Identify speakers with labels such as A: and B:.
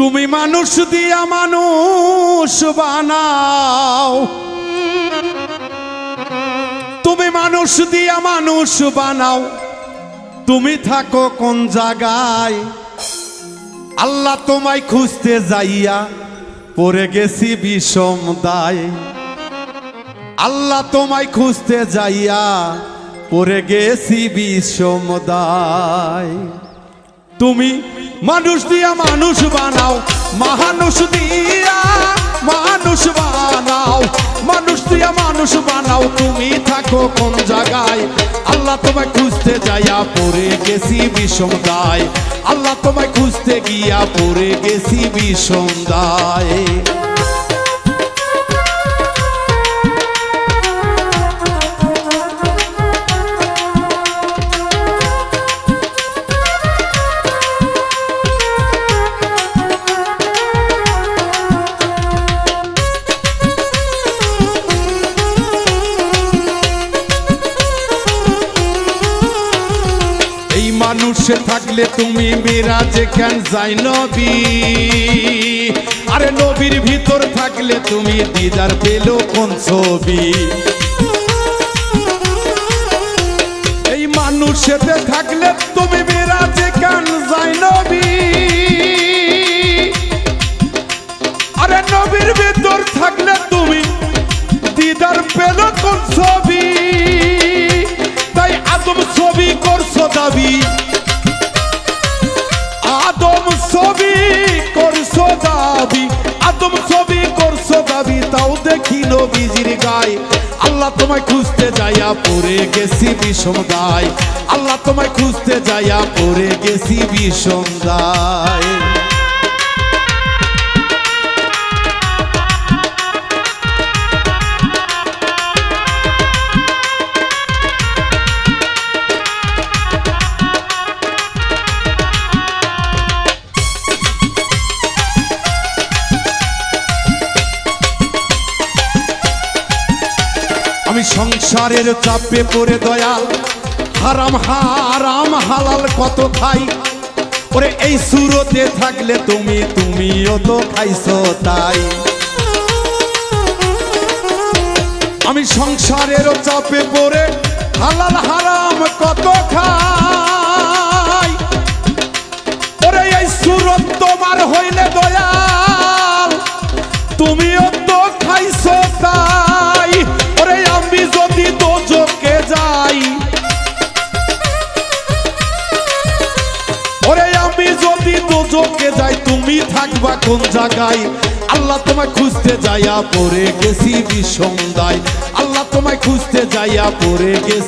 A: তুমি মানুষ দিয়া মানুষ বানাও। তুমি মানুষ দিয়া মানুষ বানাও। তুমি থাকো কোন জায়গায়? আল্লাহ তোমায় খুঁজতে যাইয়া পড়ে গেছি বিষম দায়। আল্লাহ তোমায় খুঁজতে যাইয়া পড়ে গেছি বিষম দায়। তুমি মানুষ দিয়া মানুষ বানাও, মানুষ দিয়া মানুষ বানাও, মানুষ দিয়া মানুষ বানাও। তুমি থাকো কোন জায়গায়, আল্লাহ তোমায় খুঁজতে যাইয়া পড়ে গেছি বিষম দায় আল্লাহ তোমায় খুঁজতে গিয়া পড়ে গেছি বিষম দায় মানুষে থাকলে তুমি মিরাজে কেন যাই নবী? আরে নবীর ভিতর থাকলে তুমি দিদার পেল কোন ছবি? এই মানুষেতে থাকলে তুমি মিরাজে কেন যাই নবী? আরে নবীর ভিতর থাকলে তুমি দিদার পেল কোন ছবি? দাবি। আদম ছবি করছ দাবি। আদম ছবি করছ দাবি, তাও দেখি নবীজির গায়। আল্লাহ তোমায় খুঁজতে যাইয়া পড়ে গেছি বিষম আল্লাহ তোমায় খুঁজতে যাইয়া পড়ে গেছি বিষম দায় আমি সংসারের চাপে পড়ে দয়াল হারাম হারাম, হালাল কত খাই? ওরে, এই সুরতে থাকলে তুমি, তুমিও তো খাইছো তাই। আমি সংসারের চাপে পড়ে হালাল, হারাম কত খাই? যদি দোজকে যাই তুমি থাকবা কোন জায়গায়? আল্লাহ তোমায় খুঁজতে যাইয়া পরে গেছি বিষম আল্লাহ তোমায় খুঁজতে যাইয়া পরে গেছি।